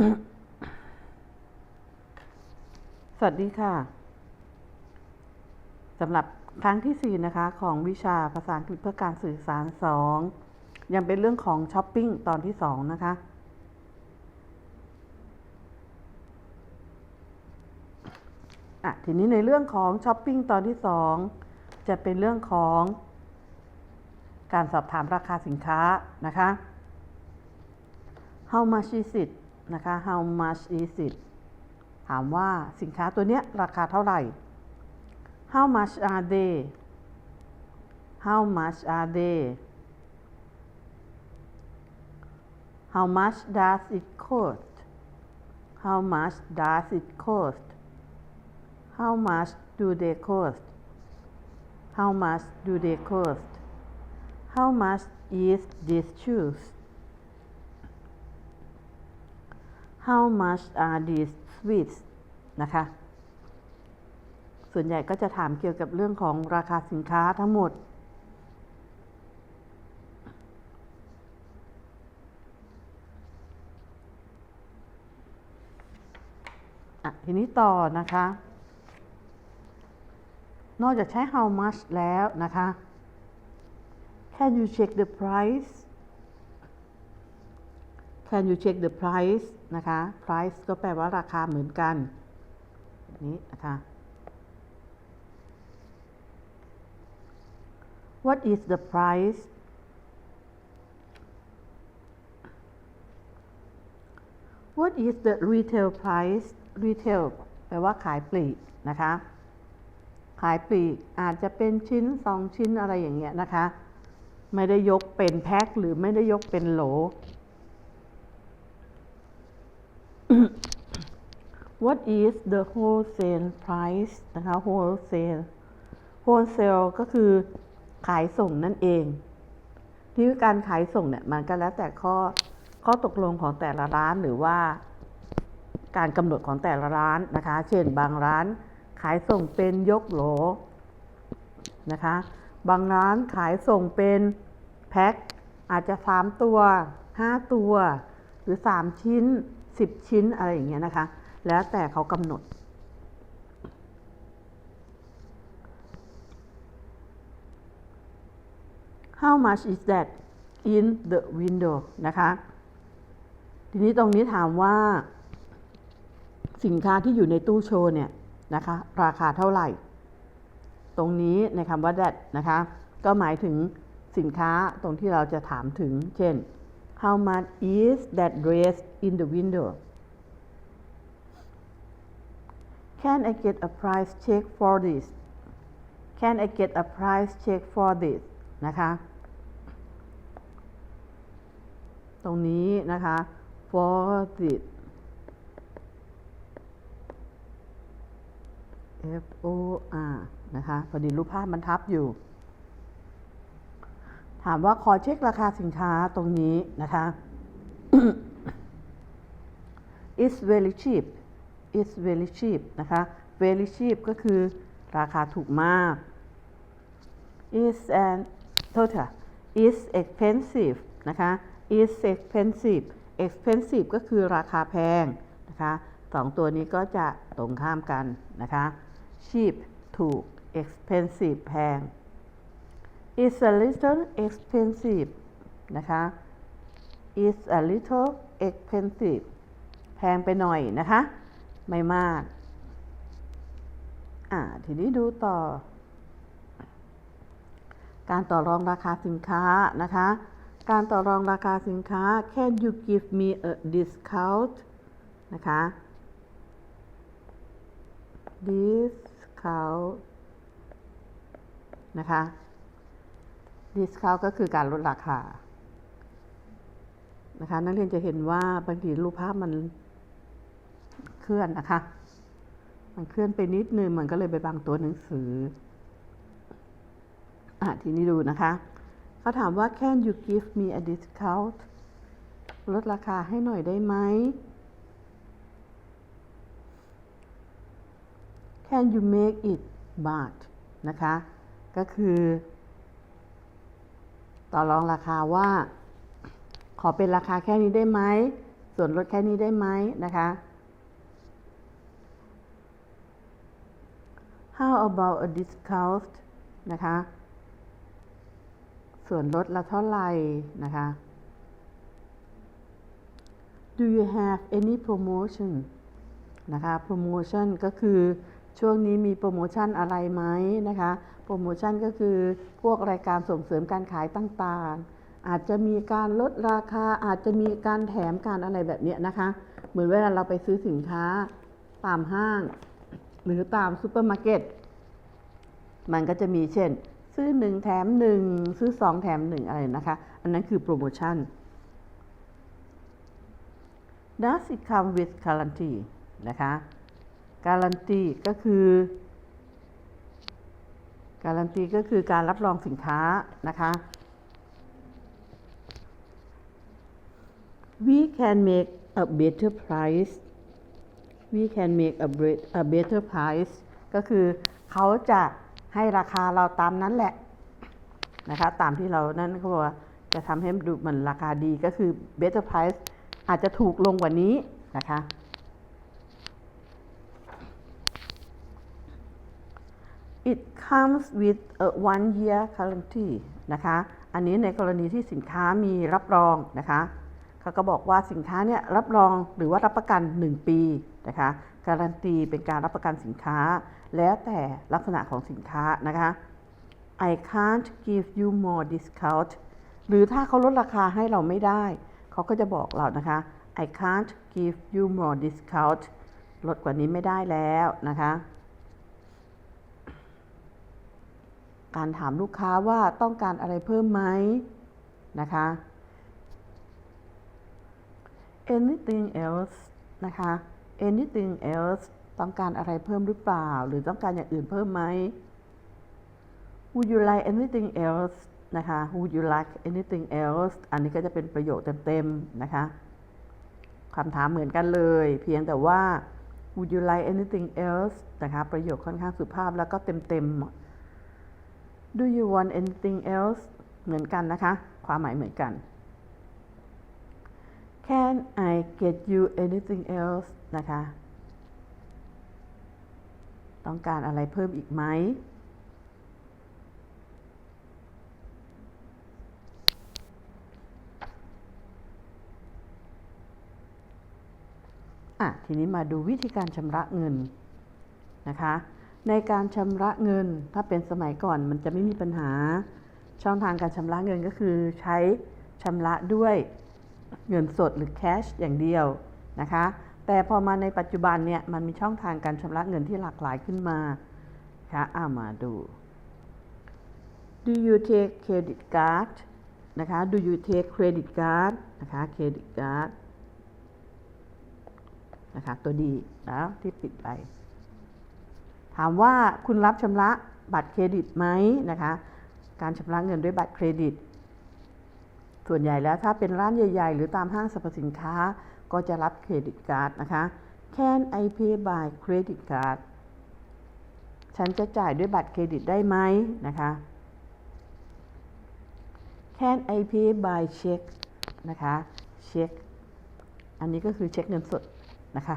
สวัสดีค่ะสำหรับครั้งที่ 4 นะคะ ของวิชาภาษาอังกฤษเพื่อการสื่อสาร 2 ยังเป็นเรื่องของช้อปปิ้งตอนที่ 2 นะคะ อะ ทีนี้ในเรื่องของช้อปปิ้งตอนที่ 2 จะเป็นเรื่องของการสอบถามราคาสินค้านะคะ how much is it นะคะ how much is it ถามว่าสินค้าตัวเนี้ยราคาเท่าไหร่ how much are they how much are they how much does it cost how much does it cost how much do they cost how much do they cost how much is this shoes how much are these sweets นะคะ ส่วนใหญ่ก็จะถามเกี่ยวกับเรื่องของราคาสินค้าทั้งหมด อะ ทีนี้ต่อนะคะ นอกจากใช้ how much แล้วนะคะ Can you check the price Can you check the price นะคะ price ก็แปลว่าราคาเหมือนกันแบบนี้นะคะ What is the price What is the retail price retail แปลว่าขายปลีกนะคะ ขายปลีกอาจจะเป็นชิ้นสองชิ้นอะไรอย่างเงี้ยนะคะ ไม่ได้ยกเป็นแพ็คหรือไม่ได้ยกเป็นโหล What is the wholesale price นะคะ wholesale wholesale ก็คือขายส่งนั่นเอง ที่การขายส่งเนี่ยมันก็แล้วแต่ข้อข้อตกลงของแต่ละร้านหรือว่า การกำหนดของแต่ละร้านนะคะ เช่นบางร้านขายส่งเป็นยกโหลนะคะ บางร้านขายส่งเป็นแพ็คอาจจะ 3 ตัว 5 ตัว หรือ 3 ชิ้น 10 ชิ้นอะไรอย่างเงี้ยนะคะ แล้วแต่เขากำหนด How much is that in the window นะคะ ทีนี้ตรงนี้ถามว่า สินค้าที่อยู่ในตู้โชว์เนี่ยนะคะ ราคาเท่าไหร่ ตรงนี้ในคำว่า that นะคะ ก็หมายถึงสินค้าตรงที่เราจะถามถึง เช่น how much is that dress in the window Can I get a price check for this Can I get a price check for this นะคะ ตรงนี้นะคะ for this F O R นะคะ พอดีรูปภาพมันทับอยู่ ถามว่าขอเช็คราคาสินค้าตรงนี้นะคะ is very cheap is very cheap นะคะ very cheap ก็คือราคาถูกมาก is an total is expensive นะคะ is expensive expensive ก็คือราคาแพงนะคะสองตัวนี้ก็จะตรงข้ามกันนะคะ cheap ถูก expensive แพง is a little expensive นะคะ is a little expensive แพงไปหน่อยนะคะ ไม่มาก อ่า ทีนี้ดูต่อ การต่อรองราคาสินค้านะคะ การต่อรองราคาสินค้า can you give me a discount นะคะ discount นะคะ discount ก็คือการลดราคานะคะนักเรียนจะเห็นว่าบางทีรูปภาพมัน ลื่อนนะคะ มันเคลื่อนไปนิดนึงมันก็เลยไปบังตัวหนังสืออะทีนี้ดูนะคะเขาถามว่า can you give me a discount ลดราคาให้หน่อยได้ไหม can you make it but นะคะ ก็คือ ต่อรองราคาว่า ขอเป็นราคาแค่นี้ได้ไหมสส่วนลดแค่นี้ได้ไหมนะคะ How about a discount นะคะ ส่วนลดละเท่าไหร่นะคะ Do you have any promotion นะคะ promotion ก็คือช่วงนี้มีโปรโมชั่นอะไรไหมนะคะ โปรโมชั่นก็คือพวกรายการส่งเสริมการขายต่างๆ อาจจะมีการลดราคา อาจจะมีการแถมการอะไรแบบเนี้ยนะคะ เหมือนเวลาเราไปซื้อสินค้าตามห้าง หรือตามซูเปอร์มาร์เก็ตมันก็จะมีเช่น ซื้อ 1 แถม 1 ซื้อ 2 แถม 1 อะไรนะคะ อันนั้นคือโปรโมชั่น Does it come with guarantee นะคะ guarantee ก็คือ guarantee ก็คือการรับรองสินค้านะคะ we can make a better price we can make a, bet- a better price ก็คือเขาจะให้ราคาเราตามนั้นแหละนะคะตามที่เรานั่นเขาบอกว่าจะทำให้ดูมันราคาดีก็คือ better price อาจจะถูกลงกว่านี้นะคะ it comes with a one year guarantee นะคะ อันนี้ในกรณีที่สินค้ามีรับรองนะคะ เขาก็บอกว่าสินค้าเนี่ยรับรองหรือว่ารับประกัน 1 ปี นะคะ การันตีเป็นการรับประกันสินค้า แล้วแต่ลักษณะของสินค้านะคะ I can't give you more discount หรือถ้าเขาลดราคาให้เราไม่ได้ เขาก็จะบอกเรานะคะ I can't give you more discount ลดกว่านี้ไม่ได้แล้วนะคะ การถามลูกค้าว่าต้องการอะไรเพิ่มไหมนะคะ anything else นะคะ anything else ต้องการอะไรเพิ่มหรือเปล่า หรือต้องการอย่างอื่นเพิ่มไหม would you like anything else นะคะ would you like anything else อันนี้ก็จะเป็นประโยคเต็มๆนะคะคำถามเหมือนกันเลย เพียงแต่ว่า would you like anything else นะคะประโยคค่อนข้างสุภาพแล้วก็เต็มๆ do you want anything else เหมือนกันนะคะ ความหมายเหมือนกัน Can I get you anything else นะคะ ต้องการอะไรเพิ่มอีกไหม อะ ทีนี้มาดูวิธีการชำระเงินนะคะ ในการชำระเงินถ้าเป็นสมัยก่อนมันจะไม่มีปัญหา ช่องทางการชำระเงินก็คือใช้ชำระด้วย เงินสดหรือแคชอย่างเดียวนะคะแต่พอมาในปัจจุบันเนี่ยมันมีช่องทางการชำระเงินที่หลากหลายขึ้นมาค่ะอามาดู Do you take credit card นะคะ Do you take credit card นะคะ credit card นะคะตัวดีแล้วที่ปิดไป ถามว่าคุณรับชำระบัตรเครดิตไหมนะคะ การชำระเงินด้วยบัตรเครดิต ส่วนใหญ่แล้วถ้าเป็นร้านใหญ่ ๆ หรือตามห้างสรรพสินค้า ก็จะรับเครดิตการ์ดนะคะ Can I pay by credit card ฉันจะจ่ายด้วยบัตรเครดิตได้ไหมนะคะ Can I pay by check นะคะเช็คอันนี้ก็คือเช็คเงินสดนะคะ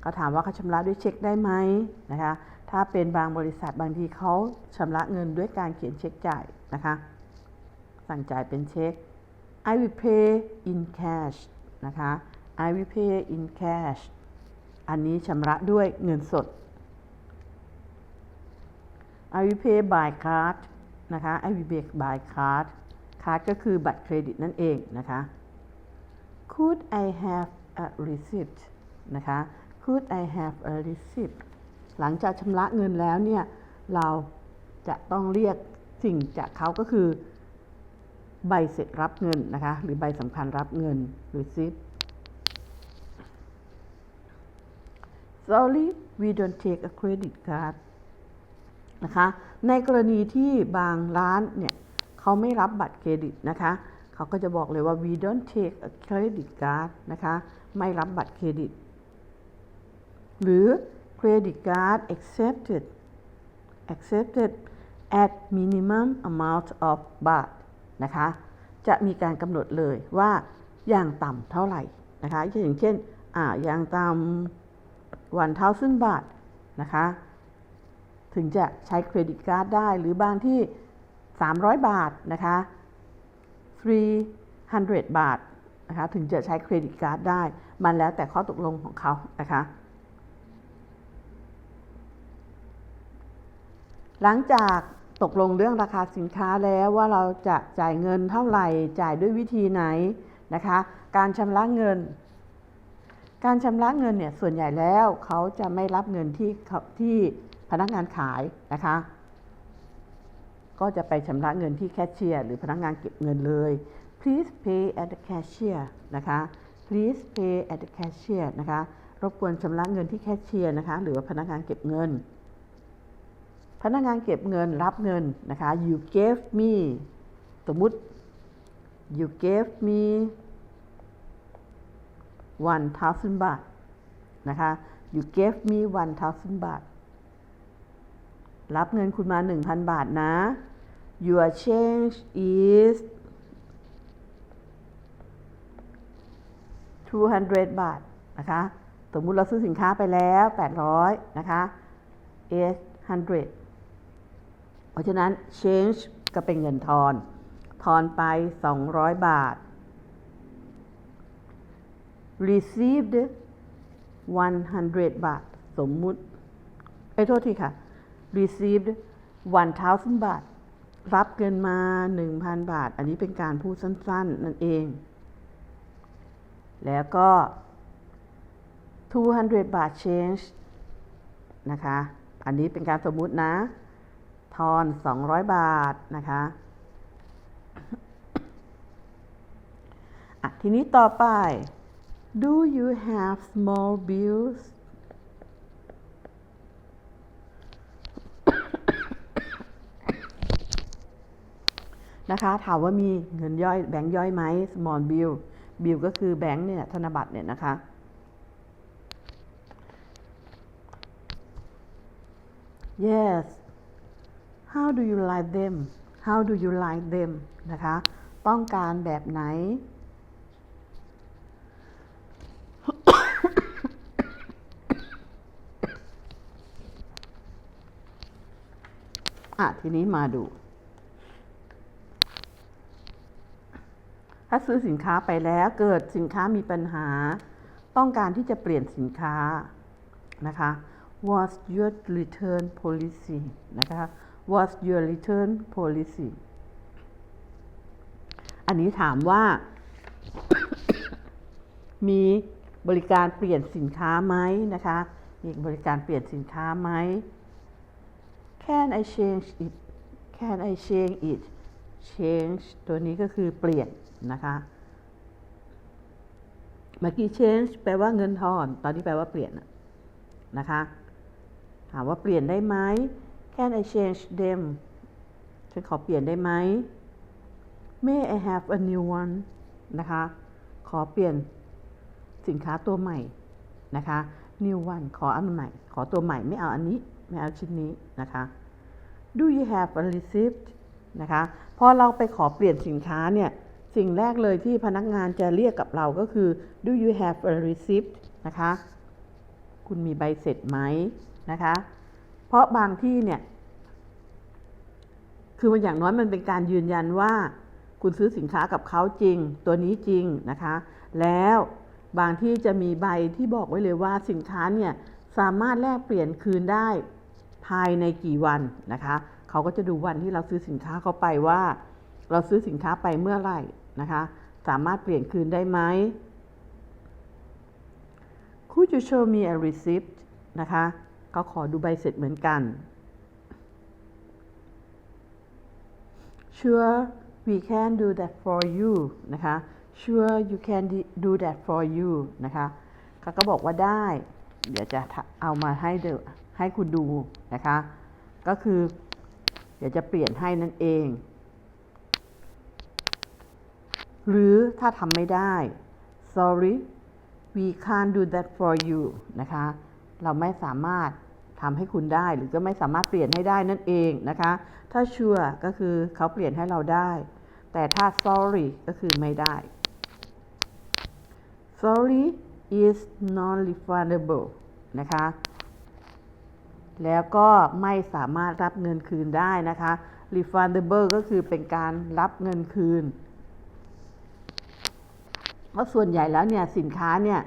เขาถามว่าเขาชำระด้วยเช็คได้ไหมนะคะ ถ้าเป็นบางบริษัทบางทีเขาชำระเงินด้วยการเขียนเช็คจ่ายนะคะ สั่งจ่ายเป็นเช็ค I will pay in cash นะคะ I will pay in cash อันนี้ชำระด้วยเงินสด I will pay by card นะคะ I will pay by card card ก็คือบัตรเครดิตนั่นเองนะคะ Could I have a receipt นะคะ Could I have a receipt หลังจากชำระเงินแล้วเนี่ย เราจะต้องเรียกสิ่งจากเขาก็คือ ใบเสร็จรับเงินนะคะ หรือใบสำคัญรับเงินหรือซิป sorry we don't take a credit card นะคะ ในกรณีที่บางร้านเนี่ยเขาไม่รับบัตรเครดิตนะคะ เขาก็จะบอกเลยว่า we don't take a credit card นะคะ ไม่รับบัตรเครดิต หรือ credit card accepted accepted at minimum amount of baht นะคะ จะมีการกำหนดเลยว่าอย่างต่ำเท่าไหร่นะคะอย่างเช่นอ่าอย่างตามวันเท้าซึ่งบาทนะคะ ถึงจะใช้เครดิตการ์ดได้หรือบางที่ 300 บาทนะคะ300 บาทนะคะถึงจะใช้เครดิตการ์ดได้ มันแล้วแต่ข้อตกลงของเขานะคะ หลังจาก ตกลงเรื่องราคาสินค้าแล้วว่าเราจะจ่ายเงินเท่าไหร่จ่ายด้วยวิธีไหนนะคะ การชำระเงิน การชำระเงินเนี่ยส่วนใหญ่แล้วเขาจะไม่รับเงินที่ที่พนักงานขายนะคะ ก็จะไปชำระเงินที่แคชเชียร์หรือพนักงานเก็บเงินเลย please pay at the cashier นะคะ please pay at the cashier นะคะ รบกวนชำระเงินที่แคชเชียร์นะคะ หรือว่าพนักงานเก็บเงิน พนักงานเก็บเงินรับเงินนะคะ you gave me สมมุติ you gave me 1,000บาทนะคะ you gave me 1,000บาท รับเงินคุณมา 1,000 บาทนะ your change is 200 บาทนะคะ สมมุติเราซื้อสินค้าไปแล้ว 800 นะคะ800 ราะฉะนั้น change ก็เป็นเงินทอน ทอนไป 200 บาท received 100 บาท สมมุติไอ้โทษทีค่ะ received 1,000 บาท รับเงินมา 1,000 บาท อันนี้เป็นการพูดสั้น ๆ นั่นเอง แล้วก็ 200 บาท change นะคะ อันนี้เป็นการสมมุตินะ ทอน 200 บาทนะคะอะทีนี้ต่อไป Do you have small bills นะคะถามว่ามีเงินย่อยแบงค์ย่อยไหม small bill bill ก็คือแบงค์เนี่ยธนบัตรเนี่ยนะคะ yes how do you like them how do you like them นะคะ ต้องการแบบไหน อะ ทีนี้มาดูถ้าซื้อสินค้าไปแล้วเกิดสินค้ามีปัญหา ต้องการที่จะเปลี่ยนสินค้านะคะ What's your return policy นะคะ What's your return policy อันนี้ถามว่า มีบริการเปลี่ยนสินค้าไหมนะคะ มีบริการเปลี่ยนสินค้าไหม Can I change it Can I change it change ตัวนี้ก็คือเปลี่ยนนะคะ เมื่อกี้ change แปลว่าเงินทอน ตอนนี้แปลว่าเปลี่ยนน่ะนะคะ ถามว่าเปลี่ยนได้ไหม Can I change them ฉันขอเปลี่ยนได้ไหม May I have a new one นะคะ ขอเปลี่ยนสินค้าตัวใหม่นะคะ new one ขออันใหม่ ขอตัวใหม่ไม่เอาอันนี้ ไม่เอาชิ้นนี้นะคะ Do you have a receipt นะคะ พอเราไปขอเปลี่ยนสินค้าเนี่ย สิ่งแรกเลยที่พนักงานจะเรียกกับเราก็คือ Do you have a receipt นะคะ คุณมีใบเสร็จไหมนะคะ เพราะบางที่เนี่ย คือมันอย่างน้อยมันเป็นการยืนยันว่า คุณซื้อสินค้ากับเขาจริง ตัวนี้จริงนะคะ แล้วบางที่จะมีใบที่บอกไว้เลยว่าสินค้าเนี่ยสามารถแลกเปลี่ยนคืนได้ภายในกี่วันนะคะเขาก็จะดูวันที่เราซื้อสินค้าเขาไปว่า เราซื้อสินค้าไปเมื่อไหร่นะคะ สามารถเปลี่ยนคืนได้ไหม Could you show me a receipt นะคะ เขาขอดูใบเสร็จเหมือนกัน Sure we can do that for you นะคะ Sure you can do that for you นะคะเขาก็บอกว่าได้ เดี๋ยวจะเอามาให้เดให้คุณดูนะคะ ก็คือ เดี๋ยวจะเปลี่ยนให้นั่นเอง หรือถ้าทำไม่ได้ sorry we can't do that for you นะคะ เราไม่สามารถทำให้คุณได้ หรือก็ไม่สามารถเปลี่ยนให้ได้นั่นเองนะคะ ถ้า sure ก็คือเขาเปลี่ยนให้เราได้ แต่ถ้า sorry ก็คือไม่ได้ sorry is non-refundable นะคะ แล้วก็ไม่สามารถรับเงินคืนได้นะคะ refundable ก็คือเป็นการรับเงินคืน เพราะส่วนใหญ่แล้วเนี่ยสินค้าเนี่ย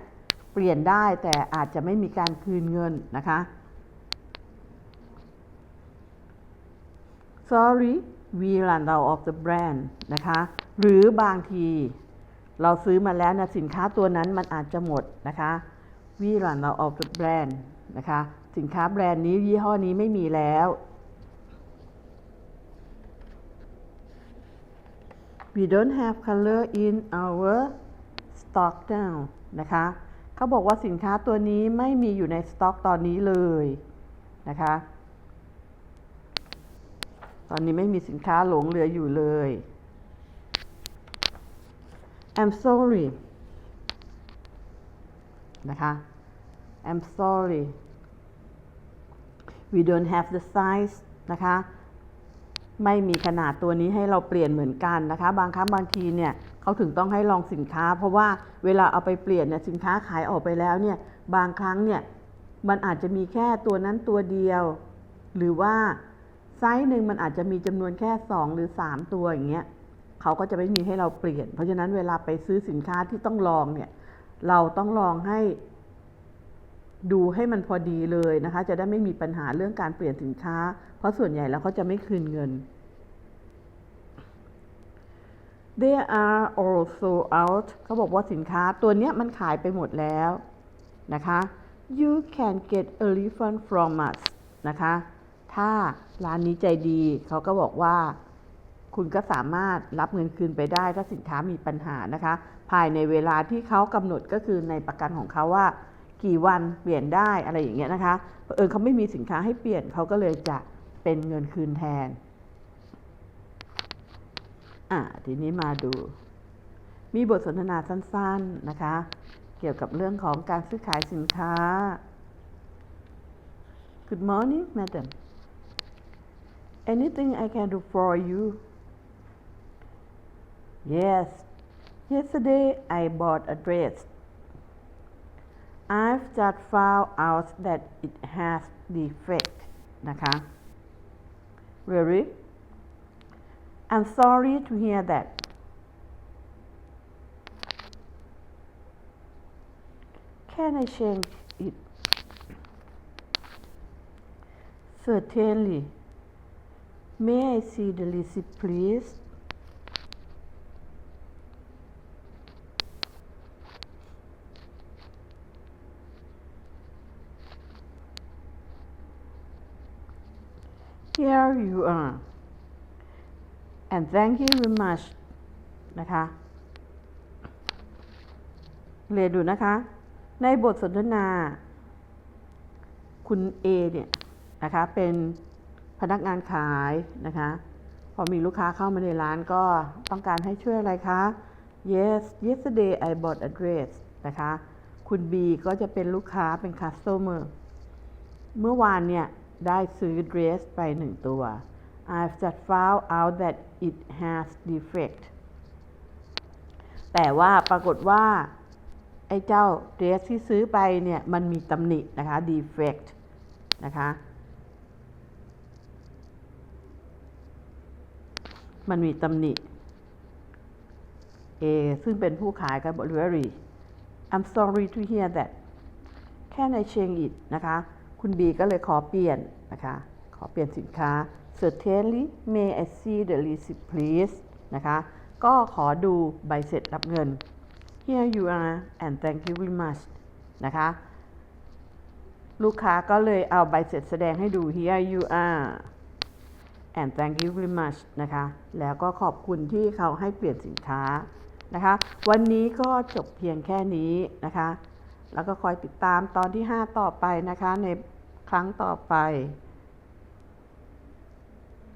เปลี่ยนได้แต่อาจจะไม่มีการคืนเงินนะคะ sorry we run out of the brand นะคะ หรือบางทีเราซื้อมาแล้วนะสินค้าตัวนั้นมันอาจจะหมดนะคะ we run out of the brand นะคะ สินค้าแบรนด์นี้ยี่ห้อนี้ไม่มีแล้ว we don't have color in our stock now นะคะ เขาบอกว่าสินค้าตัวนี้ไม่มีอยู่ในสต็อกตอนนี้เลยนะคะ ตอนนี้ไม่มีสินค้าหลงเหลืออยู่เลย I'm sorry นะคะ I'm sorry we don't have the size นะคะ ไม่มีขนาดตัวนี้ให้เราเปลี่ยนเหมือนกันนะคะ บางครั้งบางทีเนี่ย เขาถึงต้องให้ลองสินค้า เพราะว่าเวลาเอาไปเปลี่ยนเนี่ยสินค้าขายออกไปแล้วเนี่ยบางครั้งเนี่ยมันอาจจะมีแค่ตัวนั้นตัวเดียว หรือว่าไซส์หนึ่งมันอาจจะมีจำนวนแค่ 2 หรือ 3 ตัวอย่างเงี้ยเขาก็จะไม่มีให้เราเปลี่ยน เพราะฉะนั้นเวลาไปซื้อสินค้าที่ต้องลองเนี่ยเราต้องลองให้ดูให้มันพอดีเลยนะคะ จะได้ไม่มีปัญหาเรื่องการเปลี่ยนสินค้า เพราะส่วนใหญ่แล้วเขาจะไม่คืนเงิน They are also out เขาบอกว่าสินค้าตัวเนี้ยมันขายไปหมดแล้วนะคะ You can get a refund from us นะคะ ถ้าร้านนี้ใจดี เขาก็บอกว่า คุณก็สามารถรับเงินคืนไปได้ ถ้าสินค้ามีปัญหานะคะ ภายในเวลาที่เขากำหนดก็คือในประกันของเขาว่า กี่วันเปลี่ยนได้อะไรอย่างเงี้ยนะคะเออเขาไม่มีสินค้าให้เปลี่ยนเขาก็เลยจะเป็นเงินคืนแทน อะทีนี้มาดู มีบทสนทนาสั้นๆนะคะ เกี่ยวกับเรื่องของการซื้อขายสินค้า Good morning madam Anything I can do for you Yes Yesterday I bought a dress I've just found out that it has defect นะคะ Really I'm sorry to hear that. Can I change it? Certainly. May I see the receipt, please? Here you are. And thank you very much นะคะเรียนดูนะคะ ในบทสนทนา คุณ A เนี่ยนะคะเป็นพนักงานขายนะคะ พอมีลูกค้าเข้ามาในร้านก็ต้องการให้ช่วยอะไรคะ yes yesterday I bought a dress นะคะ คุณ B ก็จะเป็นลูกค้าเป็น customer เมื่อวานเนี่ย ได้ซื้อ dress ไปหนึ่งตัว I've just found out that it has defect แต่ว่าปรากฏว่า ไอ้เจ้าเดรสที่ซื้อไปเนี่ย มันมีตำหนินะคะ defect นะคะ มันมีตำหนิ A ซึ่งเป็นผู้ขายก็บอก very I'm sorry to hear that can I change it นะคะ คุณ B ก็เลยขอเปลี่ยนนะคะ อเปลี่ยนสินค้า Certainly may I see the receipt please นะคะ ก็ขอดูใบเสร็จรับเงิน Here you are and thank you very much นะคะ ลูกค้าก็เลยเอาใบเสร็จแสดงให้ดู Here you are and thank you very much นะคะ แล้วก็ขอบคุณที่เขาให้เปลี่ยนสินค้านะคะ วันนี้ก็จบเพียงแค่นี้นะคะ แล้วก็คอยติดตามตอนที่ 5 ต่อไปนะคะในครั้งต่อไป